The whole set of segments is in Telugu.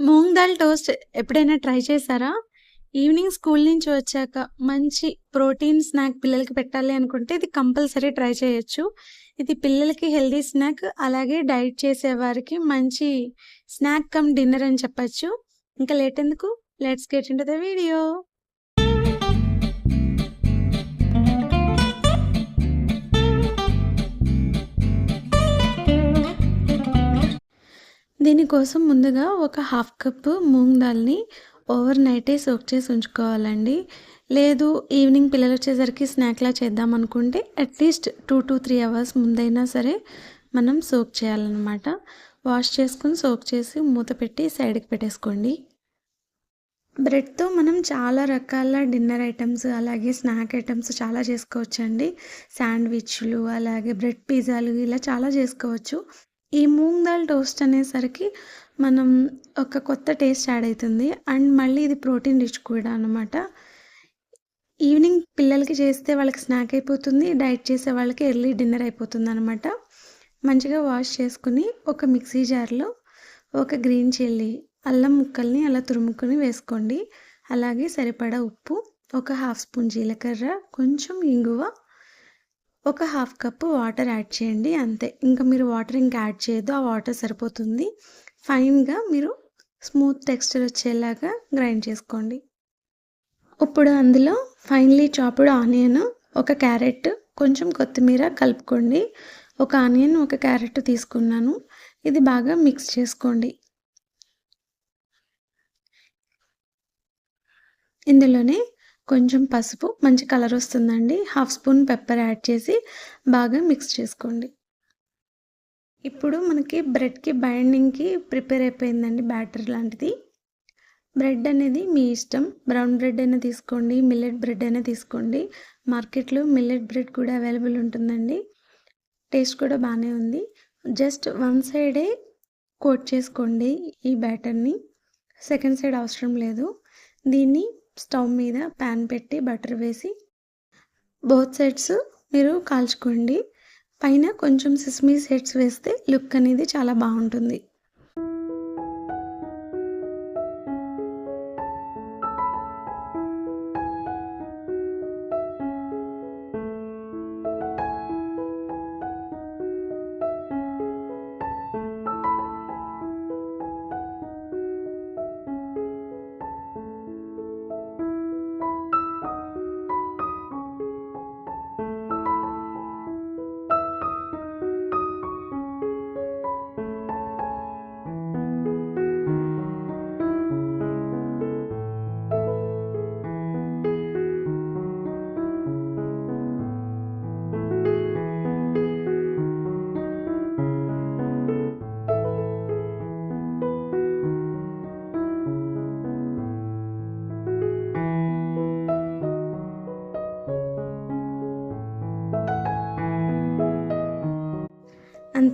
మూంగ్ దాల్ టోస్ట్ ఎప్పుడైనా ట్రై చేశారా? ఈవినింగ్ స్కూల్ నుంచి వచ్చాక మంచి ప్రోటీన్ స్నాక్ పిల్లలకి పెట్టాలి అనుకుంటే ఇది కంపల్సరీ ట్రై చేయొచ్చు. ఇది పిల్లలకి హెల్తీ స్నాక్ అలాగే డైట్ చేసేవారికి మంచి స్నాక్ కమ్ డిన్నర్ అని చెప్పొచ్చు. ఇంకా లేట్ ఎందుకు? Let's get into the video. దీనికోసం ముందుగా ఒక హాఫ్ కప్ మూంగ్ దాల్‌ని ఓవర్ నైటే సోక్ చేసి ఉంచుకోవాలండి. లేదు ఈవినింగ్ పిల్లలొచ్చేసరికి స్నాక్‌లా చేద్దామనుకుంటే అట్‌లీస్ట్ 2-3 అవర్స్ ముందైనా సరే మనం సోక్ చేయాలన్నమాట వాష్ చేసుకొని సోక్ చేసి మూత పెట్టి సైడ్‌కి పెట్టేసుకోండి. బ్రెడ్‌తో మనం చాలా రకాల డిన్నర్ ఐటమ్స్ అలాగే స్నాక్ ఐటమ్స్ చాలా చేసుకోవచ్చండి. శాండ్‌విచ్‌లు అలాగే బ్రెడ్ పిజ్జాలు ఇలా చాలా చేసుకోవచ్చు. ఈ మూంగ్ దాల్ టోస్ట్ అనేసరికి మనం ఒక కొత్త టేస్ట్ యాడ్ అవుతుంది అండ్ మళ్ళీ ఇది ప్రోటీన్ రిచ్ కూడా అనమాట. ఈవినింగ్ పిల్లలకి చేస్తే వాళ్ళకి స్నాక్ అయిపోతుంది. డైట్ చేసే వాళ్ళకి ఎర్లీ డిన్నర్ అయిపోతుంది అనమాట మంచిగా వాష్ చేసుకొని ఒక మిక్సీ జార్‌లో ఒక గ్రీన్ చిల్లీ, అల్లం ముక్కల్ని అలా తురుముకొని వేసుకోండి. అలాగే సరిపడా ఉప్పు, ఒక హాఫ్ స్పూన్ జీలకర్ర, కొంచెం ఇంగువ, ఒక హాఫ్ కప్పు వాటర్ యాడ్ చేయండి అంతే. ఇంకా మీరు వాటర్ ఇంకా యాడ్ చేయొద్దు. ఆ వాటర్ సరిపోతుంది. ఫైన్‌గా మీరు స్మూత్ టెక్స్చర్ వచ్చేలాగా గ్రైండ్ చేసుకోండి. ఇప్పుడు అందులో ఫైన్‌లీ చాపుడ్ ఆనియన్, ఒక క్యారెట్, కొంచెం కొత్తిమీర కలుపుకోండి. ఒక ఆనియన్, ఒక క్యారెట్ తీసుకున్నాను. ఇది బాగా మిక్స్ చేసుకోండి. ఇందులోనే కొంచెం పసుపు మంచి కలర్ వస్తుందండి. హాఫ్ స్పూన్ పెప్పర్ యాడ్ చేసి బాగా మిక్స్ చేసుకోండి. ఇప్పుడు మనకి బ్రెడ్‌కి బైండింగ్‌కి ప్రిపేర్ అయిపోయిందండి బ్యాటర్ లాంటిది. బ్రెడ్ అనేది మీ ఇష్టం. బ్రౌన్ బ్రెడ్ అయినా తీసుకోండి. మిల్లెట్ బ్రెడ్ అయినా తీసుకోండి. మార్కెట్‌లో మిల్లెట్ బ్రెడ్ కూడా అవైలబుల్ ఉంటుందండి. టేస్ట్ కూడా బాగానే ఉంది. జస్ట్ వన్ సైడే కోట్ చేసుకోండి ఈ బ్యాటర్‌ని. సెకండ్ సైడ్ అవసరం లేదు. దీన్ని స్టవ్ మీద పాన్ పెట్టి బటర్ వేసి బోత్ సైడ్స్ మీరు కాల్చుకోండి. పైన కొంచెం సిస్మీ సెట్స్ వేస్తే లుక్ అనేది చాలా బాగుంటుంది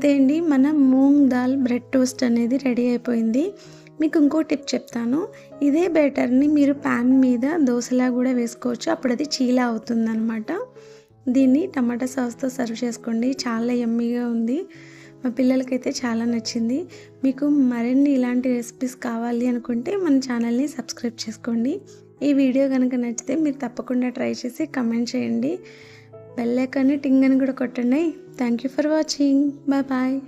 అంతే అండి. మన మూంగ్ దాల్ బ్రెడ్ టోస్ట్ అనేది రెడీ అయిపోయింది. మీకు ఇంకో టిప్ చెప్తాను. ఇదే బ్యాటర్‌ని మీరు పాన్ మీద దోసలా కూడా వేసుకోవచ్చు. అప్పుడు అది చీలా అవుతుందనమాట. దీన్ని టమాటా సాస్‌తో సర్వ్ చేసుకోండి. చాలా ఎమ్మీగా ఉంది. మా పిల్లలకైతే చాలా నచ్చింది. మీకు మరిన్ని ఇలాంటి రెసిపీస్ కావాలి అనుకుంటే మన ఛానల్‌ని సబ్స్క్రైబ్ చేసుకోండి. ఈ వీడియో కనుక నచ్చితే మీరు తప్పకుండా ట్రై చేసి కమెంట్ చేయండి. బెల్ ఐకాన్‌ని టింగ్ అని కూడా కొట్టండి. Thank you for watching. Bye bye.